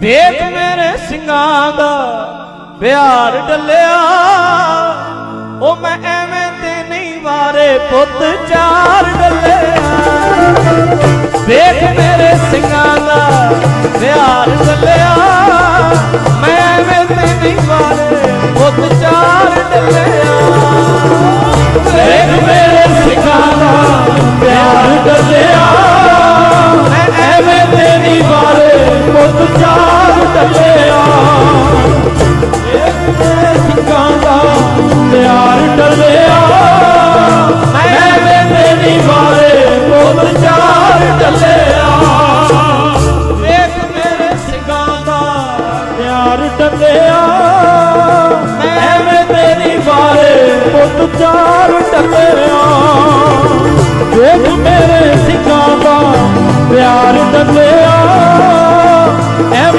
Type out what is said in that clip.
ਵੇਖ ਮੇਰੇ ਸਿੰਘਾਂ ਦਾ ਪਿਆਰ ਡੱਲਿਆ ਉਹ ਮੈਂ ਐਵੇਂ ਤੇ ਨਹੀਂ ਵਾਰੇ ਪੁੱਤ ਚਾਰ ਡੱਲਿਆ ਵੇਖ ਮੇਰੇ ਸਿੰਘਾਂ ਦਾ ਪਿਆਰ ਡੱਲਿਆ ਮੈਂ ਐਵੇਂ ਤੇ ਨਹੀਂ ਵਾਰੇ ਪੁੱਤ ਚਾਰ ਡੱਲਿਆ ਵੇਖ ਮੇਰੇ ਸਿੰਘਾਂ ਦਾ ਪਿਆਰ ਡੱਲਿਆ ਮੈਂ ਐਵੇਂ ਤੇ ਨਹੀਂ ਵਾਰੇ ਪੁੱਤ ਚਾਰ ਡੱਲਿਆ ਵੇਖ ਮੇਰੇ ਦਾ ਪਿਆਰ ਡੱਲਿਆ ਮੈਂ ਐਵੇਂ ਤੇ ਨਹੀਂ ਵਾਰੇ ਪੁੱਤ ਚਾਰ ਡੱਲਿਆ ਵੇਖ ਮੇਰੇ ਸਿੱਖਾਂ ਦਾ ਪਿਆਰ ਡੱਲਿਆ ਮੈਂ ਐਵੇਂ ਤੇ ਨਹੀਂ ਵਾਰੇ ਪੁੱਤ ਚਾਰ ਡੱਲਿਆ ਵੇਖ ਮੇਰੇ ਸਿੱਖਾਂ ਦਾ ਪਿਆਰ ਡੱਲਿਆ